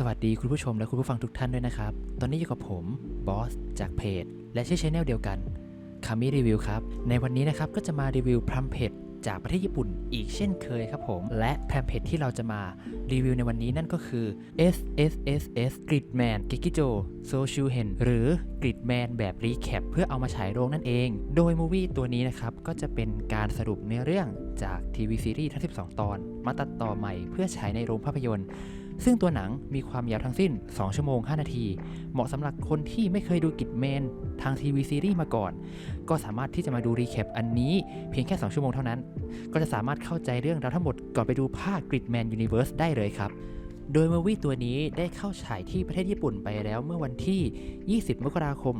สวัสดีคุณผู้ชมและคุณผู้ฟังทุกท่านด้วยนะครับ ตอนนี้อยู่กับผมบอสจากเพจ และชื่อชแนลเดียวกันคามิรีวิวครับ ในวันนี้นะครับก็จะมารีวิวพรัมเพจจากประเทศญี่ปุ่นอีกเช่นเคยครับผม และแพมเพจที่เราจะมารีวิวในวันนี้นั่นก็คือ S S S S Gridman g e k i j o s o s h u h e n หรือ Gridman แบบรีแคปเพื่อเอามาฉายโรงนั่นเอง โดยมูวี่ตัวนี้นะครับ ก็จะเป็นการสรุปเนื้อเรื่องจากทีวีซีรีส์ทั้ง 12 ตอน มาตัดต่อใหม่เพื่อฉายในโรงภาพยนตร์ ซึ่งตัวหนังมีความยาวทั้งสิ้น 2 ชั่วโมง 5 นาที เหมาะสำหรับคนที่ไม่เคยดูกิจเมน ทางทีวีซีรีส์มาก่อน ก็สามารถที่จะมาดูรีแคปอันนี้เพียงแค่ 2 ชั่วโมงเท่านั้น ก็จะสามารถเข้าใจเรื่องราวทั้งหมดก่อนไปดูภาค Gridman Universe ได้เลยครับโดยมูวี่ตัวนี้ได้เข้าฉายที่ประเทศญี่ปุ่นไปแล้วเมื่อวันที่ 20 มกราคม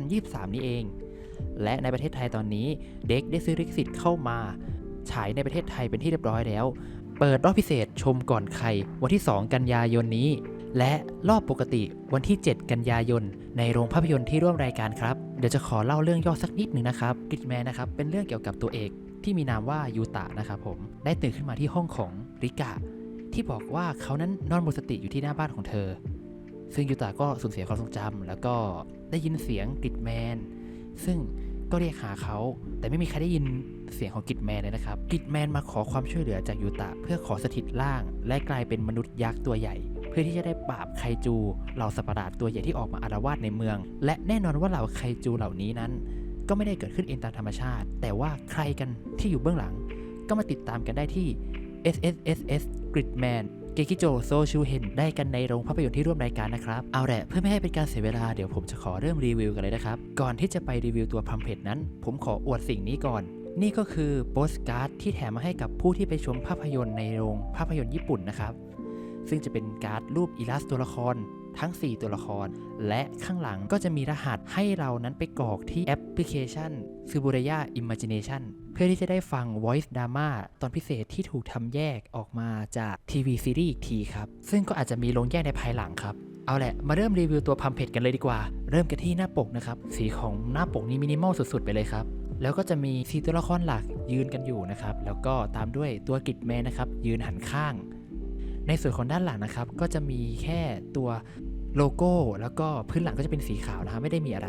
2023 นี้เอง และในประเทศไทยตอนนี้เด็กได้ซื้อลิขสิทธิ์เข้ามา ฉายในประเทศไทยเป็นที่เรียบร้อยแล้ว เปิดรอบพิเศษชมก่อนใครวันที่ 2 กันยายนนี้ และรอบปกติวันที่ 7 กันยายน ในโรงภาพยนตร์ที่ร่วมรายการครับ เดี๋ยวจะขอเล่าเรื่องย่อสักนิดหนึ่งนะครับกิจแมนนะครับเป็นเรื่องเกี่ยวกับตัวเอกที่มีนามว่ายูตะนะครับผมได้ตื่นขึ้นมาที่ห้องของริกะที่บอกว่าเขานั้นนอนหมดสติอยู่ที่หน้าบ้านของเธอ ซึ่งยูตะก็สูญเสียความทรงจำแล้วก็ได้ยินเสียงกิดแมน ซึ่งก็เรียกหาเขาแต่ไม่มีใครได้ยิน เสียงของกิดแมนเลยนะครับ กิดแมนมาขอความช่วยเหลือจากยูตะ เพื่อขอสถิตร่าง และกลายเป็นมนุษย์ยักษ์ตัวใหญ่ เพื่อที่จะได้ปราบไคจูเหล่าสัตว์ประหลาดตัวใหญ่ที่ออกมาอารวาสในเมือง และแน่นอนว่าเหล่าไคจูเหล่านี้นั้น ก็ไม่ได้เกิดขึ้นเองตามธรรมชาติ แต่ว่าใครกันที่อยู่เบื้องหลัง ก็มาติดตามกันได้ที่ S S S S Gridman เกกิโจโซชูเฮนได้กันในโรงภาพยนตร์ที่ร่วมรายการนะครับ เอาแหละเพื่อไม่ให้เป็นการเสียเวลาเดี๋ยวผมจะขอเริ่มรีวิวกันเลยนะครับ ก่อนที่จะไปรีวิวตัวพัมเพจนั้น ผมขออวดสิ่งนี้ก่อน นี่ก็คือโปสการ์ดที่แถมมาให้กับผู้ที่ไปชมภาพยนตร์ในโรงภาพยนตร์ญี่ปุ่นนะครับ ซึ่งจะเป็นการ์ดรูปอิลลัสตัวละครทั้ง 4 ตัวละคร และข้างหลังก็จะมีรหัสให้เรานั้นไปกรอกที่แอปพลิเคชัน s u b u r a y a Imagination เพื่อที่จะได้ฟัง Voice Drama ตอนพิเศษที่ถูกทำแยกออกมาจากทีวีซีรีส์อีกทีครับ ซึ่งก็อาจจะมีลงแยกในภายหลังครับ เอาแหละ มาเริ่มรีวิวตัวพัมเพจกันเลยดีกว่า เริ่มกันที่หน้าปกนะครับ สีของหน้าปกนี้มินิมอลสุดๆ ไปเลยครับ แล้วก็จะมีสีตัวละครหลักยืนกันอยู่นะครับ แล้วก็ตามด้วยตัวกิจแมนนะครับ ยืนหันข้าง ในส่วนของด้านหลังนะครับ ก็จะมีแค่ตัวโลโก้ แล้วก็พื้นหลังก็จะเป็นสีขาวนะครับไม่ได้มีอะไร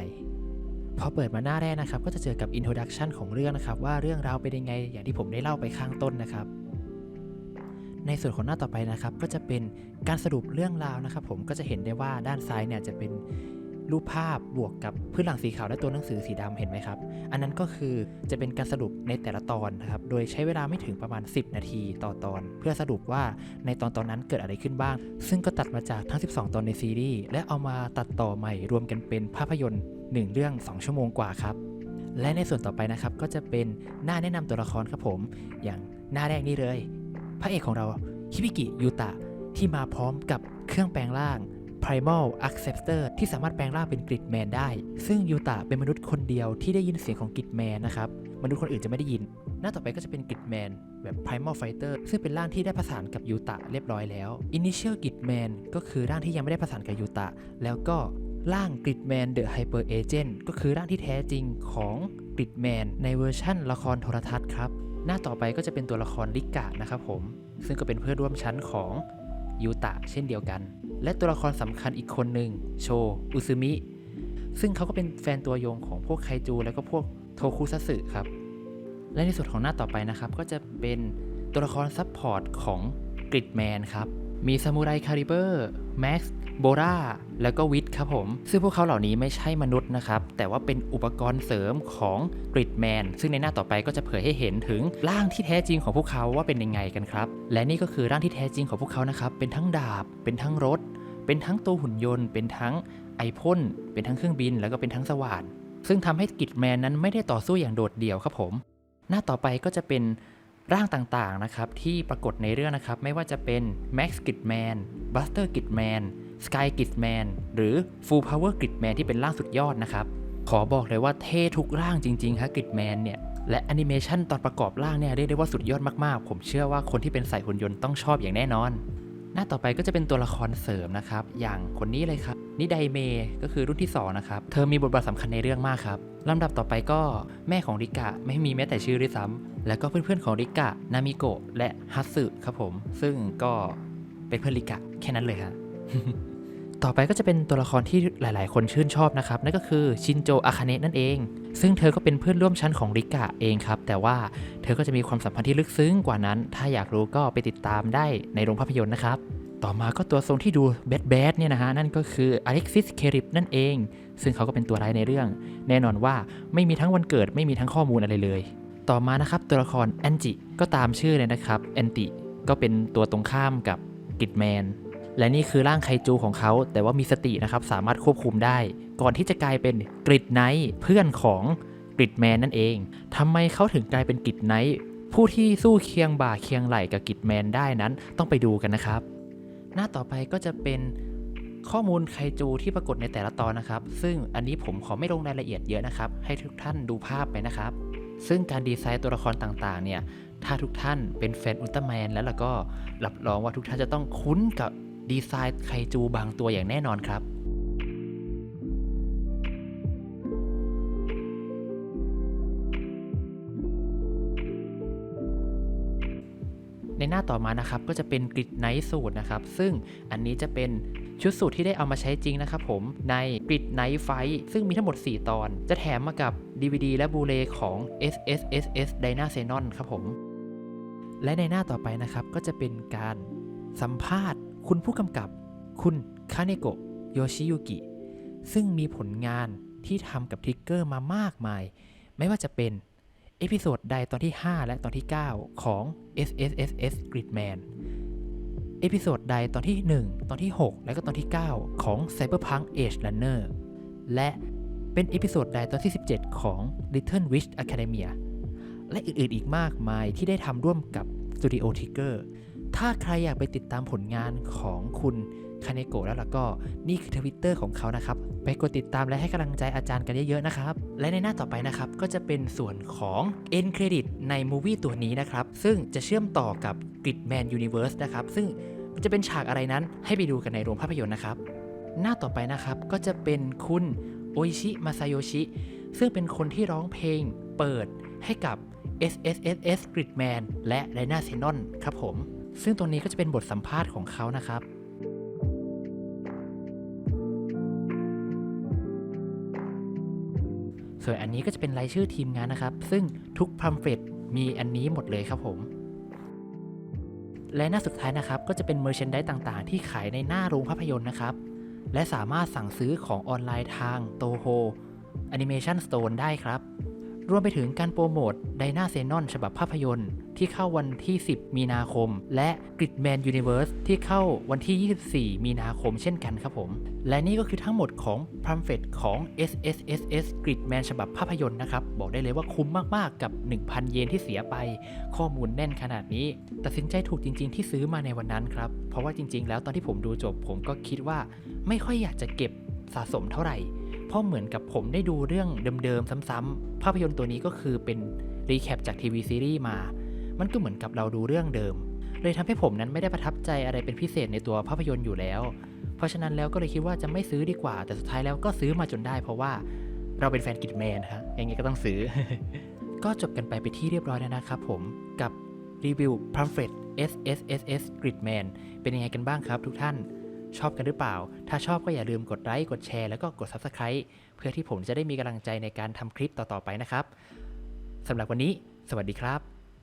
พอเปิดมาหน้าแรกนะครับ ก็จะเจอกับ Introduction ของเรื่องนะครับ ว่าเรื่องราวเป็นยังไง อย่างที่ผมได้เล่าไปข้างต้นนะครับ ในส่วนของหน้าต่อไปนะครับ ก็จะเป็นการสรุปเรื่องราวนะครับ ผมก็จะเห็นได้ว่าด้านซ้ายเนี่ยจะเป็น รูปภาพบวกกับพื้นหลังสีขาวและตัวหนังสือสีดำเห็นไหมครับ อันนั้นก็คือจะเป็นการสรุปในแต่ละตอนนะครับ โดยใช้เวลาไม่ถึงประมาณ 10 นาทีต่อตอน เพื่อสรุปว่าในตอนตอนนั้นเกิดอะไรขึ้นบ้าง ซึ่งก็ตัดมาจากทั้ง 12 ตอนในซีรีส์และเอามาตัดต่อใหม่รวมกันเป็นภาพยนตร์ 1 เรื่อง 2 ชั่วโมงกว่าครับ และในส่วนต่อไปนะครับก็จะเป็นหน้าแนะนำตัวละครครับผม อย่างหน้าแรกนี่เลย พระเอกของเราฮิบิกิยูตะที่มาพร้อมกับเครื่องแปลงร่าง Primal Acceptor ที่สามารถแปลงร่างเป็นกริดแมนได้ ซึ่งยูตะเป็นมนุษย์คนเดียวที่ได้ยินเสียงของกริดแมนนะครับ มนุษย์คนอื่นจะไม่ได้ยิน หน้าต่อไปก็จะเป็นกริดแมนแบบ Primal Fighter ซึ่งเป็นร่างที่ได้ประสานกับยูตะเรียบร้อยแล้ว Initial Gridman ก็คือร่างที่ยังไม่ได้ประสานกับยูตะ แล้วก็ร่าง Gridman The Hyper Agent ก็คือร่างที่แท้จริงของ Gridman ในเวอร์ชั่นละครโทรทัศน์ครับ หน้าต่อไปก็จะเป็นตัวละครลิกะนะครับผม ซึ่งก็เป็นเพื่อนร่วมชั้นของยูตะเช่นเดียวกัน และตัวละครสำคัญอีกคนหนึ่งโช อุซึมิ ซึ่งเขาก็เป็นแฟนตัวยงของพวกไคจูแล้วก็พวกโทคุซัสึครับ และในส่วนของหน้าต่อไปนะครับ ก็จะเป็นตัวละครซับพอร์ตของกริดแมนครับ มีซามูไรคาริเบอร์แม็กซ์โบราแล้วก็วิทครับผม ซึ่งพวกเขาเหล่านี้ไม่ใช่มนุษย์นะครับ แต่ว่าเป็นอุปกรณ์เสริมของกริดแมน ซึ่งในหน้าต่อไปก็จะเผยให้เห็นถึงร่างที่แท้จริงของพวกเขาว่าเป็นยังไงกันครับ และนี่ก็คือร่างที่แท้จริงของพวกเขานะครับ เป็นทั้งดาบ เป็นทั้งรถ เป็นทั้งตัวหุ่นยนต์ เป็นทั้งไอพ่น เป็นทั้งเครื่องบิน แล้วก็เป็นทั้งสว่าน ซึ่งทำให้กิจแมนนั้นไม่ได้ต่อสู้อย่างโดดเดี่ยวครับผม หน้าต่อไปก็จะเป็น ร่างต่างๆนะครับที่ปรากฏในเรื่องนะครับไม่ว่าจะเป็น Max Gridman Buster Gridman Sky Gridman หรือ Full Power Gridman ที่เป็นร่างสุดยอดนะครับขอบอกเลยว่าเท่ทุกร่างจริงๆฮะ Gridman เนี่ยและแอนิเมชันตอนประกอบร่างเนี่ยเรียกได้ว่าสุดยอดมากๆ ผมเชื่อว่าคนที่เป็นสายหุ่นยนต์ต้องชอบอย่างแน่นอน หน้าต่อไปก็จะเป็นตัวละครเสริมนะครับอย่างคนนี้เลยครับนิไดเมก็คือรุ่นที่2นะครับเธอมีบทบาทสำคัญในเรื่องมากครับลำดับต่อไปก็แม่ของริกะไม่มีแม้แต่ชื่อด้วยซ้ำ แล้วก็เพื่อนๆของริกะ นามิโกะ และฮัตสึครับผม ซึ่งก็เป็นเพื่อนริกะแค่นั้นเลยฮะต่อไปก็จะเป็นตัวละครที่หลายๆ คนชื่นชอบนะครับ นั่นก็คือชินโจอาคาเนะนั่นเอง ซึ่งเธอก็เป็นเพื่อนร่วมชั้นของริกะเองครับ แต่ว่าเธอก็จะมีความสัมพันธ์ที่ลึกซึ้งกว่านั้น ถ้าอยากรู้ก็ไปติดตามได้ในโรงภาพยนตร์นะครับ ต่อมาก็ตัวทรงที่ดูแบดแบดเนี่ยนะฮะ นั่นก็คืออเล็กซิสเคริปนั่นเอง ซึ่งเขาก็เป็นตัวร้ายในเรื่อง แน่นอนว่าไม่มีทั้งวันเกิดไม่มีทั้งข้อมูลอะไรเลย ต่อมานะครับตัวละครแอนจิก็ตามชื่อเลยนะครับแอนติก็เป็นตัวตรงข้ามกับกิดแมนและนี่คือร่างไคจูของเขา แต่ว่ามีสตินะครับสามารถควบคุมได้ ก่อนที่จะกลายเป็นกริดไนท์เพื่อนของกริดแมนนั่นเองทำไมเขาถึงกลายเป็นกริดไนท์ผู้ที่สู้เคียงบ่าเคียงไหล่กับกริดแมนได้นั้นต้องไปดูกันนะครับ หน้าต่อไปก็จะเป็นข้อมูลไคจูที่ปรากฏในแต่ละตอนนะครับ ซึ่งอันนี้ผมขอไม่ลงรายละเอียดเยอะนะครับ ให้ทุกท่านดูภาพไปนะครับ ซึ่งการดีไซน์ตัวละครต่างๆ เนี่ย ถ้าทุกท่านเป็นแฟนอุลตร้าแมนแล้วล่ะก็รับรองว่าทุกท่านจะต้องคุ้นกับดีไซน์ไคจูบางตัวอย่างแน่นอนครับ ในหน้าต่อมานะครับก็จะเป็นกริดไนท์สูตรนะครับ ซึ่งอันนี้จะเป็นชุดสูตรที่ได้เอามาใช้จริงนะครับผมในกริดไนท์ไฟซึ่งมีทั้งหมด 4 ตอน จะแถมมากับ DVD และบูเลของ SSSS Dyna x e n o n ครับผม และในหน้าต่อไปนะครับก็จะเป็นการสัมภาษณ์ คุณผู้กำกับ คุณคาเนโกะโยชิยุกิซึ่งมีผลงานที่ทำกับทิกเกอร์มามากมาย ไม่ว่าจะเป็น เอพิโซดใดตอนที่ 5 และตอนที่ 9 ของ SSSS Gridman เอพิโซดใดตอนที่ 1 ตอนที่ 6 และก็ตอนที่ 9 ของ Cyberpunk Age Runner และเป็นเอพิโซดใดตอนที่ 17 ของ Little Witch Academia และอื่นๆอีกมากมายที่ได้ทำร่วมกับ Studio Trigger ถ้าใครอยากไปติดตามผลงานของคุณคาเนโกะแล้วล่ะก็นี่คือทวิตเตอร์ของเขานะครับ ไปกดติดตามและให้กำลังใจอาจารย์กันเยอะๆนะครับ และในหน้าต่อไปนะครับ ก็จะเป็นส่วนของ End Credit ในมูวี่ตัวนี้นะครับ ซึ่งจะเชื่อมต่อกับ Gridman Universe นะครับ ซึ่งจะเป็นฉากอะไรนั้นให้ไปดูกันในโรงภาพยนตร์นะครับ หน้าต่อไปนะครับก็จะเป็นคุณโอิชิมาซาโยชิ ซึ่งเป็นคนที่ร้องเพลงเปิดให้กับ SSSS Gridman และ d y n a x e n o n ครับผม ซึ่งตรงนี้ก็จะเป็นบทสัมภาษณ์ของเขานะครับ ส่วนอันนี้ก็จะเป็นรายชื่อทีมงานนะครับ ซึ่งทุกพัมเฟตมีอันนี้หมดเลยครับผม และหน้าสุดท้ายนะครับ ก็จะเป็นเมอร์เชนไดต่างๆ ที่ขายในหน้าโรงภาพยนตร์นะครับ และสามารถสั่งซื้อของออนไลน์ทางโตโฮ Animation Stone ได้ครับ รวมไปถึงการโปรโมทไดนาเซนอนฉบับภาพยนตร์ ที่เข้าวันที่ 10 มีนาคม และ Gridman Universe ที่เข้าวันที่ 24 มีนาคมเช่นกันครับผม และนี่ก็คือทั้งหมดของพรัมเฟตของ SSSS Gridman ฉบับภาพยนตร์นะครับ บอกได้เลยว่าคุ้มมาก ๆ กับ 1,000 เยนที่เสียไป ข้อมูลแน่นขนาดนี้ ตัดสินใจถูกจริง ๆ ที่ซื้อมาในวันนั้นครับ เพราะว่าจริง ๆ แล้วตอนที่ผมดูจบผมก็คิดว่าไม่ค่อยอยากจะเก็บสะสมเท่าไหร่ เพราะเหมือนกับผมได้ดูเรื่องเดิมๆซ้ำๆภาพยนตร์ตัวนี้ก็คือเป็นรีแคปจากทีวีซีรีส์มา มันก็เหมือนกับเราดูเรื่องเดิม เลยทำให้ผมนั้นไม่ได้ประทับใจอะไรเป็นพิเศษในตัวภาพยนตร์อยู่แล้ว เพราะฉะนั้นแล้วก็เลยคิดว่าจะไม่ซื้อดีกว่า แต่สุดท้ายแล้วก็ซื้อมาจนได้ เพราะว่าเราเป็นแฟนกิดแมนฮะอย่างงี้ก็ต้องซื้อ ก็จบกันไปไปนที่เรียบร้อยแล้วนะครับผมกับรีวิว p a m p h l e t SSSS Gridman เป็นยังไงกันบ้างครับทุกท่าน ชอบกันหรือเปล่า ถ้าชอบก็อย่าลืมกดไลค์ กดแชร์ แล้วก็กด Subscribe เพื่อที่ผมจะได้มีกำลังใจในการทำคลิปต่อๆไปนะครับสำหรับวันนี้ สวัสดีครับ